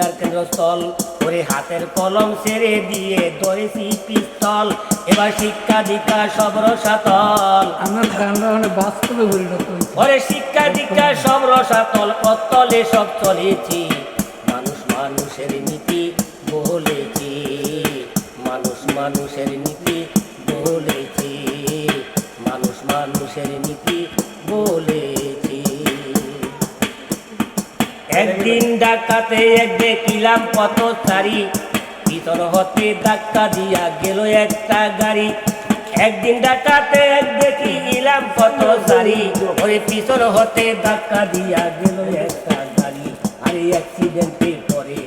বিদ্যার কেন্দ্রস্থল ওরে হাতের কলম ছেড়ে দিয়ে ধরেছি পিস্তল। এবার শিক্ষা দীক্ষা সব রসাতল। আমার গানটা মানে বাস্তবে পরিণত ওরে শিক্ষা দীক্ষা সব রসাতল অতলে সব চলেছি। মানুষ মানুষের নীতি বলেছি। মানুষ মানুষের নীতি বলেছি। মানুষ মানুষের নীতি বলেছি। একদিন ডাকাতে এক দেখিলাম কত সারি। ভিতর হতে ধাক্কা দিয়া গেল একটা গাড়ি। একদিন ডাকাতে এক দেখিলাম কত সারি। ওই পিছন হতে ধাক্কা দিয়া গেল একটা গাড়ি। আরে অ্যাক্সিডেন্টে পরে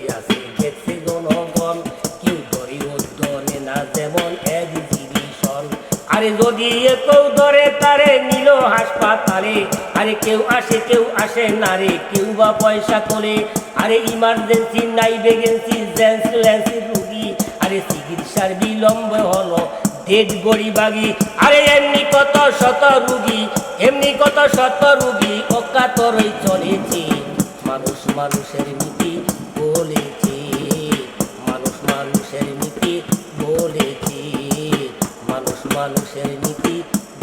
আরে যদি কেউ ধরে তারে নিল হাসপাতালে, আরে কেউ আসে কেউ আসে না রে, কেউ বা পয়সা করে আরে ইমার্জেন্সি নাই ভেগেন্সি ল্যান্সি রুগী। আরে চিকিৎসার বিলম্ব হলো ডেড গড়িবাগি আরে এমনি কত শত রুগী, এমনি কত শত রুগী, অকাতরই চলেছে। মানুষ মানুষের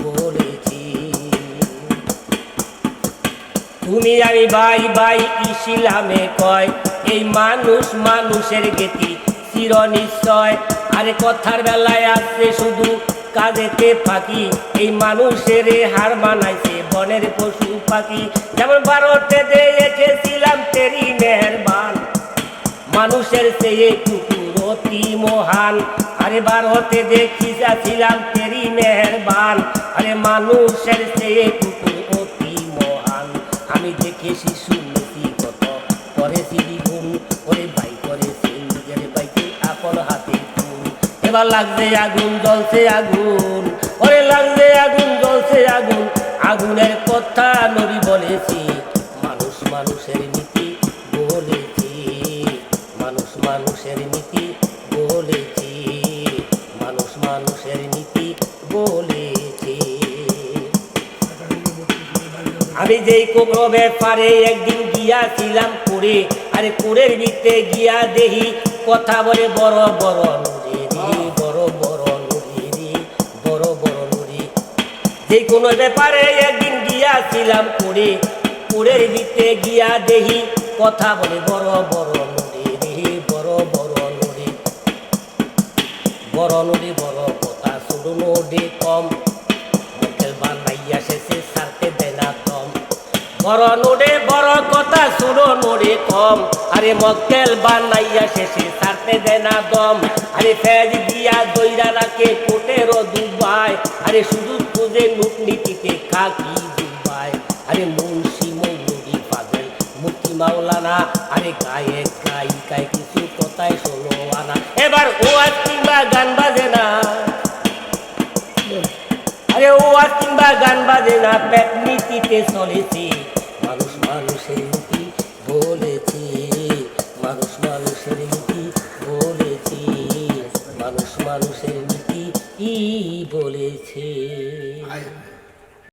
বলেছি। তুমি আমি ইসলামে কয়, এই মানুষ মানুষের গেতি চির নিশ্চয় আরে কথার বেলায় আসছে শুধু কাজেতে ফাঁকি, এই মানুষের হার মানাইছে বনের পশু পাখি। যেমন ভারতে দেখেছিলাম তেরি মেহরবান, মানুষের চেয়ে কুকুর অতি মহান। আরে ভারতে দেখিয়াছিলাম তেরি মেহরবান। আরে মানুষের চেয়ে কুকুর অতি মহান। আমি দেখেছি, শুনেছি কত করেছি দ্বিগুণ। ওরে ভাই করেছি নিজের বাইকে আপন হাতে এবার লাগছে আগুন, জ্বলছে আগুন। ওরে লাগছে আগুন, জ্বলছে আগুন। আগুনের কথা নবী বলেছি, মানুষ মানুষের নীতি বলেছি। মানুষ মানুষের নীতি বলেছি। মানুষ মানুষের নীতি বলেছি। আমি যেই কোবর ব্যাপারে একদিন গিয়াছিলাম করে, আরে কুড়ের ভিতরে গিয়া দেহি কথা বলে বড় বড় নুরি বড় বড় নুরি বড় বড় নুরি যে কোনো ব্যাপারে একদিন গিয়াছিলাম করে কুড়ের ভিতরে গিয়া দেহি কথা বলে বড় বড় বড় নুরি বড় কথা নদী কম। মোটেল বানাইয়া শেষে সারতে দেয় না কম। নোডে বড় কথা নোডে কম। আরে মক্কেল বানাইয়া শেষে সারতে দেয় না দম আরে ফেজ দিয়া দইরা রাখে কোটেরও দুবাই। আরে শুধু খুঁজে লুট নীতিতে খাকি দুবাই। আরে মুন্সি মৌলুরি পাগল, মুক্তি মাওলানা। আরে গায়ে গাই কিছু কথাই শোনো আনা। এবার ও কিংবা গান মানুষের নীতি বলেছি মানুষ মানুষের নীতি বলেছি মানুষ মানুষের নীতি বলেছে।